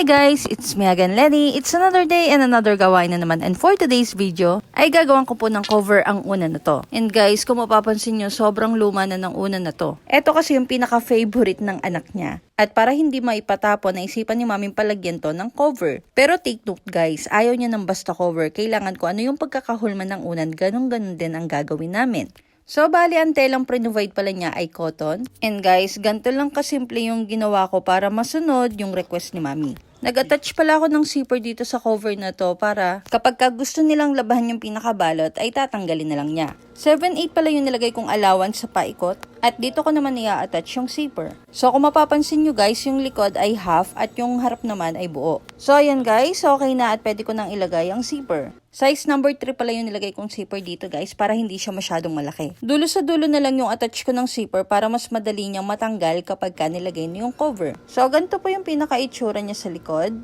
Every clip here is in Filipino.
guys, it's me again Lenny. It's another day and another gawain na naman. And for today's video, ay gagawan ko po ng cover ang una na to. And guys, kung mapapansin nyo, sobrang luma na ng una na to. Ito kasi yung pinaka-favorite ng anak niya. At para hindi maipatapon, naisipan ni maming palagyan to ng cover. Pero take note guys, ayaw niya ng basta cover. Kailangan ko ano yung pagkakahulma ng unan, ganun-ganun din ang gagawin namin. So, bali, ang telang pre-provide pala niya ay cotton. And guys, ganito lang kasimple yung ginawa ko para masunod yung request ni mami. Nag-attach pala ako ng zipper dito sa cover na to para kapag ka gusto nilang labahan yung pinakabalot ay tatanggalin na lang niya. 7-8 pala yung nilagay kong allowance sa paikot at dito ko naman i-attach yung zipper. So kung mapapansin nyo guys, yung likod ay half at yung harap naman ay buo. So ayan guys, okay na at pwede ko nang ilagay ang zipper. Size number 3 pala yung nilagay kong zipper dito guys para hindi siya masyadong malaki. Dulo sa dulo na lang yung attach ko ng zipper para mas madali niyang matanggal kapag ka nilagay niyo yung cover. So ganito po yung pinaka-itsura niya sa likod.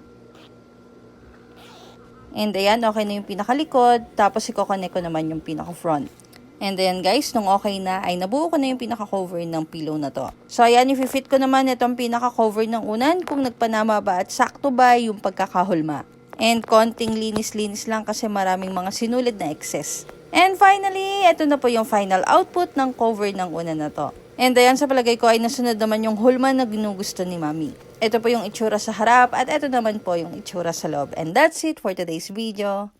And ayan, okay na yung pinakalikod. Tapos i-connect ko naman yung pinaka-front. And then guys, nung okay na, ay nabuo ko na yung pinaka-cover ng pillow na to. So ayan, i-fit ko naman itong pinaka-cover ng unan kung nagpanama ba at sakto ba yung pagkakahulma. And konting linis-linis lang kasi maraming mga sinulid na excess. And finally, ito na po yung final output ng cover ng unan na to. And ayan sa palagay ko ay nasunod naman yung hulma na ginugusto ni Mami. Ito po yung itsura sa harap at ito naman po yung itsura sa loob. And that's it for today's video.